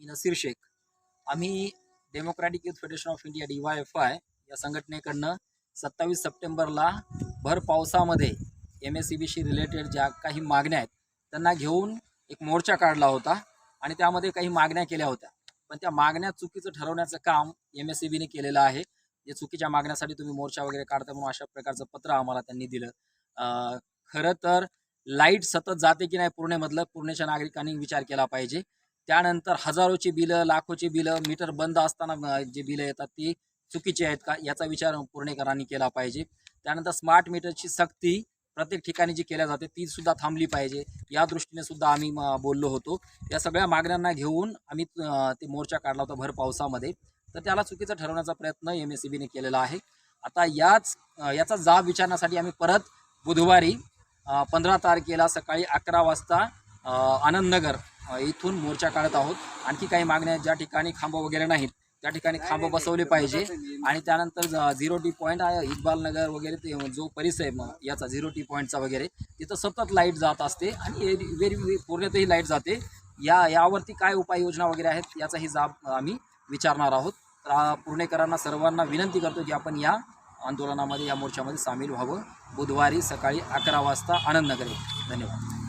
मी नसीर शेख. आम्ही democratic youth federation of India D Y F I या संघटनेकडनं सत्तावीस सप्टेंबरला भर पावसामध्ये एम एस सी बीशी रिलेटेड ज्या काही मागण्या आहेत त्यांना घेऊन एक मोर्चा काढला होता आणि त्यामध्ये काही मागण्या केल्या होत्या. पण त्या मागण्या चुकीचं ठरवण्याचं काम एम एस सी बीने केलेलं आहे. जे चुकीच्या मागण्यासाठी तुम्ही मोर्चा वगैरे काढता म्हणून अशा प्रकारचं पत्र आम्हाला त्यांनी दिलं. खरं तर लाइट सतत जाते की नाही पूर्णेमधलं पूर्णेच्या नागरिकांनी विचार केला पाहिजे. त्यानंतर हजारोची बिलं लाखोची बिलं मीटर बंद असताना जे बिलं येतात ती चुकीची आहेत का याचा विचार पुणेकरांनी केला पाहिजे. त्यानंतर स्मार्ट मीटरची सक्ती प्रत्येक ठिकाणी जी केल्या जाते ती सुद्धा थांबली पाहिजे. या दृष्टीने सुद्धा आम्ही म, बोललो होतो. या सगळ्या मागण्यांना घेऊन आम्ही ते मोर्चा काढला होता भर पावसामध्ये. तर त्याला चुकीचं ठरवण्याचा प्रयत्न एम एस सी बीने केलेला आहे. आता याच याचा जाब विचारण्यासाठी आम्ही परत बुधवारी पंधरा तारखेला सकाळी अकरा वाजता आनंदनगर इथून मोर्चा काढत आहोत. आणखी काही मागण्या आहेत ज्या ठिकाणी खांब वगैरे नाहीत त्या ठिकाणी खांब बसवले पाहिजे. आणि त्यानंतर झिरो टी पॉईंट आहे इक्बाल नगर वगैरे ते जो परिसर आहे याचा झिरो टी पॉईंटचा वगैरे तिथं सतत लाइट जात असते आणि वेरी पूर्णतही लाइट जाते. या यावरती काय उपाययोजना वगैरे आहेत याचाही जाब आम्ही विचारणार आहोत. तर पुणेकरांना सर्वांना विनंती करतो की आपण या आंदोलनामध्ये या मोर्चामध्ये सामील व्हावं. बुधवारी सकाळी अकरा वाजता आनंदनगर धन्यवाद.